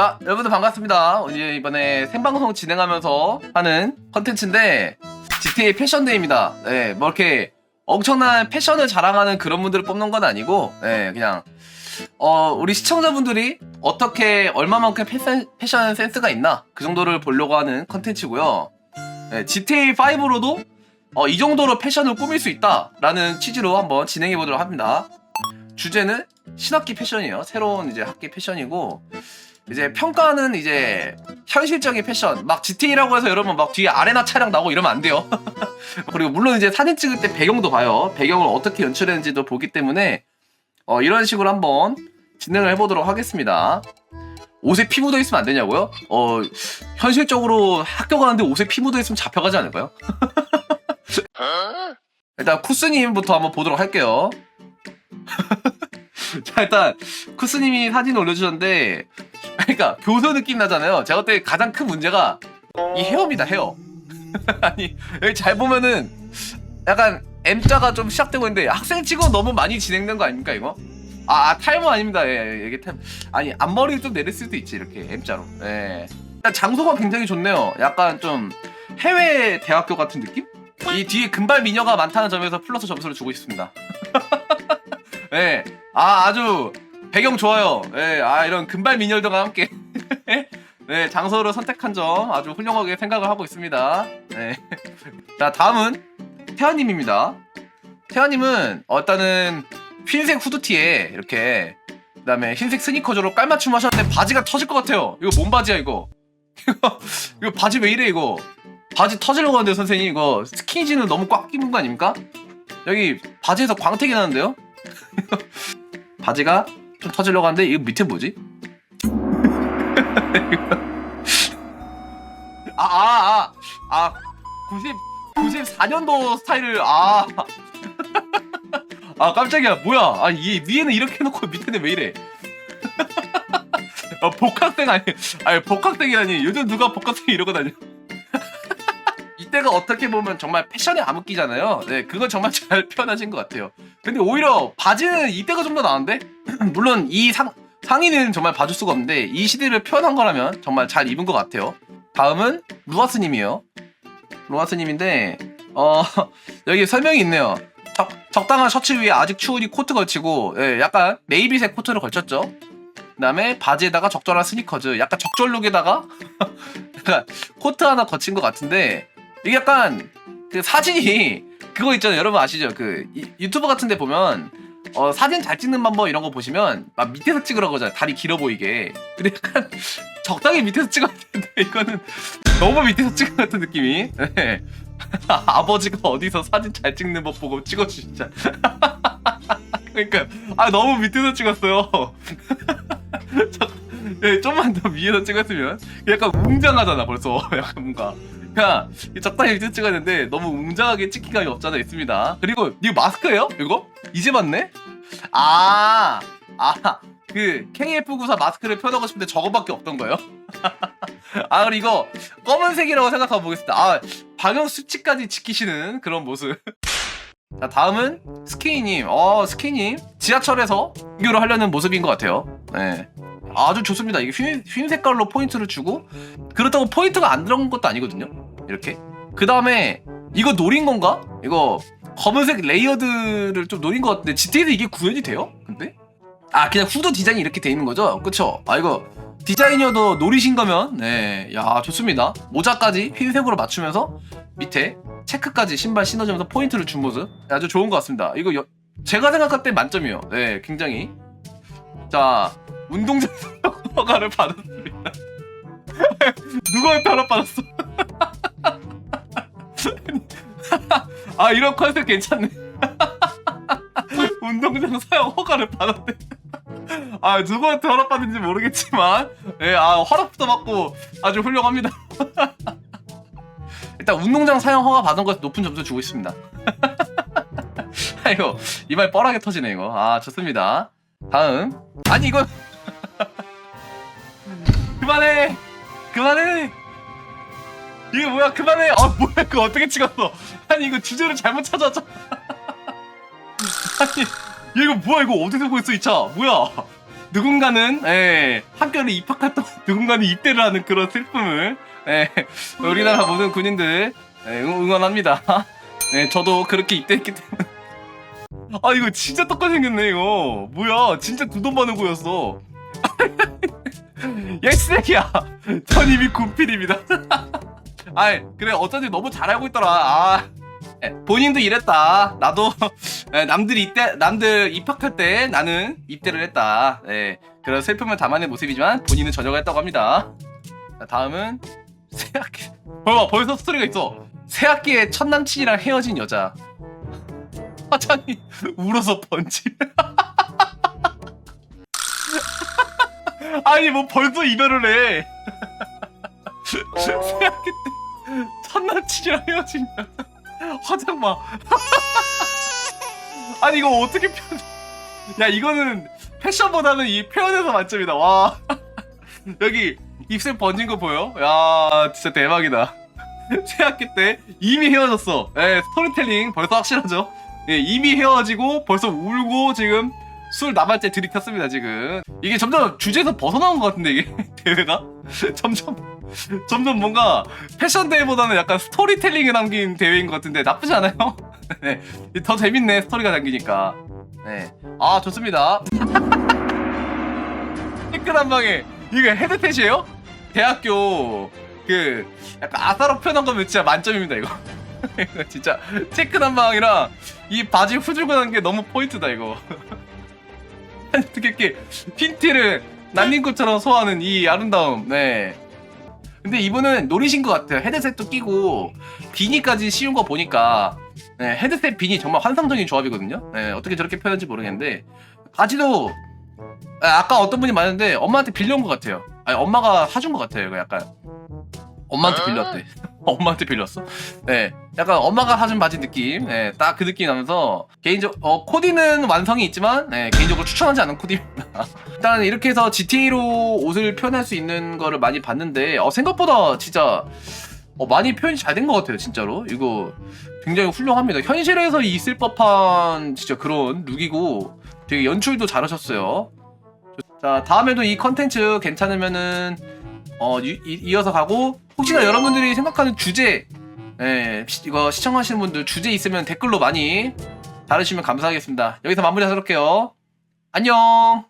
자, 여러분들 반갑습니다. 이제 이번에 생방송 진행하면서 하는 컨텐츠인데 GTA 패션데이입니다. 네, 뭐 이렇게 엄청난 패션을 자랑하는 그런 분들을 뽑는 건 아니고, 네, 그냥 어, 우리 시청자분들이 어떻게 얼마만큼 패션, 패션 센스가 있나 그 정도를 보려고 하는 컨텐츠고요. 네, GTA 5로도 어, 이 정도로 패션을 꾸밀 수 있다라는 취지로 한번 진행해 보도록 합니다. 주제는 신학기 패션이에요. 새로운 이제 학기 패션이고 이제 평가는 이제 현실적인 패션. 막 GTA라고 해서 여러분 막 뒤에 아레나 차량 나오고 이러면 안 돼요. 그리고 물론 이제 사진 찍을 때 배경도 봐요. 배경을 어떻게 연출했는지도 보기 때문에 어, 이런 식으로 한번 진행을 해보도록 하겠습니다. 옷에 피 묻어 있으면 안 되냐고요? 어, 현실적으로 학교 가는데 옷에 피 묻어 있으면 잡혀가지 않을까요? 일단 쿠스님부터 한번 보도록 할게요. 자 일단 쿠스님이 사진 올려주셨는데 그러니까 교수 느낌 나잖아요. 제가 그때 가장 큰 문제가 이 헤어입니다 헤어. 아니 여기 잘 보면은 약간 M자가 좀 시작되고 있는데 학생 찍어 너무 많이 진행된 거 아닙니까 이거? 아, 아 탈모 아닙니다. 예, 예, 이게 탈 아니 앞머리 좀 내릴 수도 있지 이렇게 M자로. 예. 일단 장소가 굉장히 좋네요. 약간 좀 해외 대학교 같은 느낌? 이 뒤에 금발 미녀가 많다는 점에서 플러스 점수를 주고 있습니다. 예. 아 아주 배경 좋아요. 예. 아 이런 금발 미녀들과 함께 네 장소를 선택한 점 아주 훌륭하게 생각을 하고 있습니다. 네. 자 다음은 태아님입니다. 태아님은 어, 일단은 흰색 후드티에 이렇게 그다음에 흰색 스니커즈로 깔맞춤 하셨는데 바지가 터질 것 같아요. 이거 뭔 바지야 이거? 이거 바지 왜 이래 이거? 바지 터지려고 하는데 선생님 이거 스키니진을 너무 꽉 끼는 거 아닙니까? 여기 바지에서 광택이 나는데요? 바지가 좀 터지려고 하는데 이거 밑에 뭐지? 아, 아, 아, 아, 90, 94년도 스타일을, 아. 아, 깜짝이야. 뭐야. 아, 이 위에는 이렇게 해놓고 밑에는 왜 이래. 아, 복학생 아니, 아니, 복학생이라니. 요즘 누가 복학생 이러고 다녀. 이때가 어떻게 보면 정말 패션의 암흑기잖아요. 네, 그건 정말 잘 표현하신 것 같아요. 근데 오히려 바지는 이때가 좀 더 나은데? 물론 이 상, 상의는 정말 봐줄 수가 없는데 이 시대를 표현한 거라면 정말 잘 입은 것 같아요. 다음은 루아스님이에요. 루아스님인데 어 여기 설명이 있네요. 적, 적당한 셔츠 위에 아직 추우니 코트 걸치고 예, 약간 네이비색 코트를 걸쳤죠. 그다음에 바지에다가 적절한 스니커즈, 약간 적절룩에다가 코트 하나 거친 것 같은데 이게 약간 그 사진이 그거 있잖아요. 여러분 아시죠? 그 이- 유튜브 같은데 보면 어, 사진 잘 찍는 방법 이런 거 보시면 막 밑에서 찍으라고 하잖아요. 다리 길어 보이게. 근데 약간 적당히 밑에서 찍어야 되는데 이거는 너무 밑에서 찍은 것 같은 느낌이. 네. 아버지가 어디서 사진 잘 찍는 법 보고 찍어 진짜. 그러니까 아 너무 밑에서 찍었어요. 저- 네, 좀만 더 위에서 찍었으면 약간 웅장하잖아 벌써. 약간 뭔가. 그냥 적당히 밑에 찍어야 되는데 너무 웅장하게 찍기 감이 없잖아 있습니다. 그리고 이거 마스크예요? 이거? 이제 봤네? 아, 아, 그 KF94 마스크를 표현하고 싶은데 저거밖에 없던 거예요? 아, 그리고 이거 검은색이라고 생각하고 보겠습니다. 아, 방역 수치까지 지키시는 그런 모습. 자, 다음은 스키니님. 어, 스키니님. 지하철에서 비교를 하려는 모습인 것 같아요. 네. 아주 좋습니다. 이게 흰, 흰 색깔로 포인트를 주고, 그렇다고 포인트가 안 들어간 것도 아니거든요. 이렇게. 그 다음에, 이거 노린 건가? 이거 검은색 레이어드를 좀 노린 것 같은데 GTA에서 이게 구현이 돼요? 근데? 아 그냥 후드 디자인이 이렇게 돼 있는 거죠? 그쵸? 아 이거 디자이너도 노리신 거면 네야 좋습니다 모자까지 흰색으로 맞추면서 밑에 체크까지 신발 신어주면서 포인트를 준 모습 아주 좋은 것 같습니다 이거 여- 제가 생각할 때 만점이에요 네 굉장히 자 운동장 허가를 받았습니다 누가 변화 받았어 아 이런 컨셉 괜찮네. 운동장 사용 허가를 받았대. 아 누구한테 허락받은지 모르겠지만 예 아 허락부터 받고 아주 훌륭합니다. 일단 운동장 사용 허가 받은 것에 높은 점수 주고 있습니다. 아이고 이말 뻔하게 터지네 이거. 아 좋습니다. 다음. 아니 이건. 그만해! 그만해 이게 뭐야? 그만해. 아 뭐야? 그거 어떻게 찍었어? 아니 이거 주제를 잘못 찾았잖아 아니 얘 이거 뭐야? 이거 어디서 보였어 이 차? 뭐야? 누군가는 예, 학교를 동안 누군가는 입대를 하는 그런 슬픔을 예, 우리나라 모든 군인들 예, 응- 응원합니다. 예, 저도 그렇게 입대했기 때문에. 아 이거 진짜 똑같이 생겼네 이거. 뭐야? 진짜 두돈 버는 거였어. 얘 쓰레기야. 전 이미 군필입니다. 아이 그래 어쩐지 너무 잘 알고 있더라. 아 예, 본인도 이랬다. 나도 예, 남들이 입대 남들 입학할 때 나는 입대를 했다. 예, 그런 슬픔을 담아낸 모습이지만 본인은 전혀가 했다고 합니다. 자, 다음은 새 학기. 봐봐 벌써 스토리가 있어. 새 학기에 첫 남친이랑 헤어진 여자. 화장이 울어서 번지. 아니 뭐 벌써 이별을 해. 새 학기 때첫 남친이랑 헤어진 여자. 화장 봐. 아니 이거 어떻게 표현? 야 이거는 패션보다는 이 표현에서 만점이다. 와 여기 입술 번진 거 보여? 야 진짜 대박이다. 새학기 때 이미 헤어졌어. 예 스토리텔링 벌써 확실하죠? 예 이미 헤어지고 벌써 울고 지금 술 나발째 들이켰습니다 지금. 이게 점점 주제에서 벗어나온 것 같은데 이게 대회가 점점 점점 뭔가 패션 대회보다는 약간 스토리텔링에 담긴 대회인 것 같은데 나쁘지 않아요? 네, 더 재밌네 스토리가 담기니까. 네, 아 좋습니다. 댓글 한 방에 이게 헤드셋이에요? 대학교 그 약간 아사로 표현한 거면 진짜 만점입니다 이거. 진짜 체크 한 방이랑 이 바지 후줄고 난게 너무 포인트다 이거. 이렇게 핀티를 것처럼 소화하는 이 아름다움. 네. 근데 이분은 노리신 것 같아요. 헤드셋도 끼고 비니까지 씌운 거 보니까 네, 헤드셋 비니 정말 환상적인 조합이거든요. 네, 어떻게 저렇게 표현한지 모르겠는데 바지도 아, 아까 어떤 분이 말했는데 엄마한테 빌려온 것 같아요. 아니 엄마가 사준 것 같아요. 이거 약간 엄마한테 빌렸대. 엄마한테 빌렸어? 네, 약간 엄마가 사준 바지 느낌, 네, 딱 그 느낌이 나면서 개인적 어 코디는 완성이 있지만 네, 개인적으로 추천하지 않는 코디입니다. 일단 이렇게 해서 GTA로 옷을 표현할 수 있는 거를 많이 봤는데 어, 생각보다 진짜 어, 많이 표현이 잘 된 것 같아요, 진짜로. 이거 굉장히 훌륭합니다. 현실에서 있을 법한 진짜 그런 룩이고 되게 연출도 잘하셨어요. 자, 다음에도 이 컨텐츠 괜찮으면은 어, 이, 이- 이어서 가고 혹시나 여러분들이 생각하는 주제 예, 시- 이거 시청하시는 분들 주제 있으면 댓글로 많이 달으시면 감사하겠습니다. 여기서 마무리하도록 할게요. 안녕.